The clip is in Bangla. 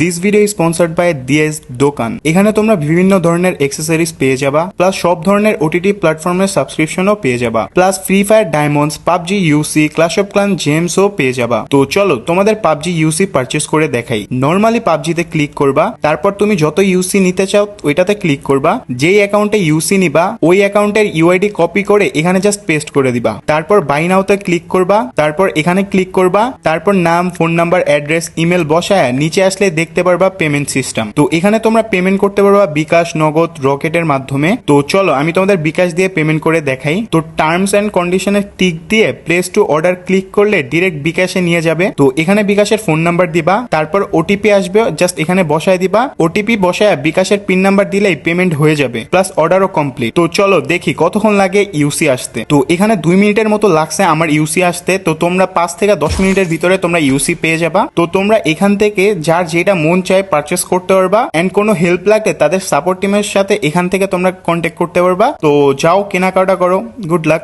দিস ভিডিও স্পন্সার্ড বাই দিয়েস দোকান এখানে তোমরা বিভিন্ন ধরনের এক্সেসরিজ পেয়ে যাবা প্লাস সব ধরনের ওটিটি প্ল্যাটফর্মের সাবস্ক্রিপশনও পেয়ে যাবা plus Free Fire diamonds PUBG UC Clash of Clans জেমসও পেয়ে যাবা। তো চলো, তোমাদের পাবজি ইউসি পারচেস করে দেখাই। নর্মালি পাবজিতে ক্লিক করবা, তারপর তুমি যত ইউসি নিতে চাও, ওইটাতে ক্লিক করবা। যেই অ্যাকাউন্টে ইউসি নিবা, ওই অ্যাকাউন্টের ইউআইডি কপি করে এখানে জাস্ট পেস্ট করে দিবা। তারপর বাই নাওতে ক্লিক করবা, তারপর এখানে ক্লিক করবা, তারপর নাম ফোন নাম্বার অ্যাড্রেস ইমেল বসায় নিচে আসলে দেখতে পারবা পেমেন্ট সিস্টেম তো এখানে তোমরা পেমেন্ট করতে পারবা বিকাশ, নগদ, রকেটের মাধ্যমে। তো চলো, আমি তোমাদের বিকাশ দিয়ে পেমেন্ট করে দেখাই। তো টার্মস এন্ড কন্ডিশনের টিক দিয়ে প্লেস টু অর্ডার ক্লিক করলে ডিরেক্ট বিকাশে নিয়ে যাবে। তো এখানে বিকাশের ফোন নাম্বার দিবা, তারপর ওটিপি আসবে জাস্ট এখানে বসায় দিবা। ওটিপি বসায় বিকাশের পিন নাম্বার দিলেই পেমেন্ট হয়ে যাবে প্লাস অর্ডারও কমপ্লিট তো চলো, দেখি কতক্ষণ লাগে ইউসি আসতে। তো এখানে দুই মিনিটের মতো লাগছে আমার ইউসি আসতে। তো তোমরা পাঁচ থেকে দশ মিনিটের ভিতরে তোমরা ইউসি পেয়ে যাবা। তো তোমরা এখান থেকে যার যেটা মন চায় পারচেস করতে পারবা এন্ড কোনো হেল্প লাগলে তাদের সাপোর্ট টিমের সাথে এখান থেকে তোমরা কন্ট্যাক্ট করতে পারবা। তো যাও, কেনাকাটা করো। Good luck